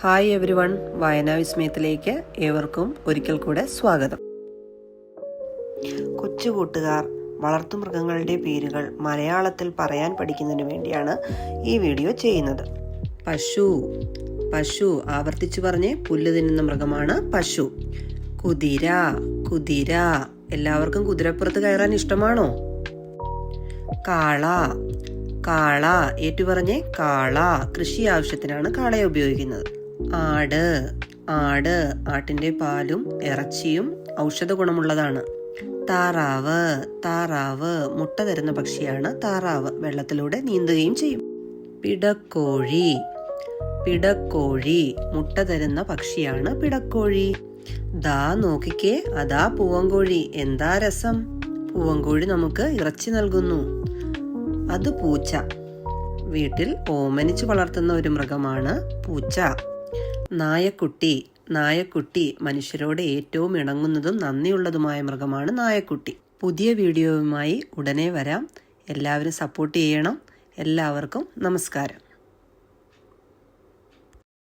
Hi every one വായനാ വിസ്മയത്തിലേക്ക് ഏവർക്കും ഒരിക്കൽ കൂടെ സ്വാഗതം. കൊച്ചു കൂട്ടുകാർ വളർത്തുമൃഗങ്ങളുടെ പേരുകൾ മലയാളത്തിൽ പറയാൻ പഠിക്കുന്നതിന് വേണ്ടിയാണ് ഈ വീഡിയോ ചെയ്യുന്നത്. പശു പശു ആവർത്തിച്ചു പറഞ്ഞ് പുല്ല് തിന്നുന്ന മൃഗമാണ് പശു. കുതിര കുതിര എല്ലാവർക്കും കുതിരപ്പുറത്ത് കയറാൻ ഇഷ്ടമാണോ? കാള കാള ഏറ്റുപറഞ്ഞ് കാള കൃഷി ആവശ്യത്തിനാണ് കാളയെ ഉപയോഗിക്കുന്നത്. ആട് ആട് ആട്ടിന്റെ പാലും ഇറച്ചിയും ഔഷധ ഗുണമുള്ളതാണ്. താറാവ് താറാവ് മുട്ട തരുന്ന പക്ഷിയാണ് താറാവ്. വെള്ളത്തിലൂടെ നീന്തുകയും ചെയ്യും. പിടക്കോഴി പിടക്കോഴി മുട്ട തരുന്ന പക്ഷിയാണ് പിടക്കോഴി. ദാ നോക്കിക്കേ അതാ പൂവങ്കോഴി എന്താ രസം? പൂവങ്കോഴി നമുക്ക് ഇറച്ചി നൽകുന്നു. അത് പൂച്ച. വീട്ടിൽ ഓമനിച്ചു വളർത്തുന്ന ഒരു മൃഗമാണ് പൂച്ച. നായക്കുട്ടി നായക്കുട്ടി മനുഷ്യരോട് ഏറ്റവും ഇണങ്ങുന്നതും നന്ദിയുള്ളതുമായ മൃഗമാണ് നായക്കുട്ടി. പുതിയ വീഡിയോയുമായി ഉടനെ വരാം. എല്ലാവരും സപ്പോർട്ട് ചെയ്യണം. എല്ലാവർക്കും നമസ്കാരം.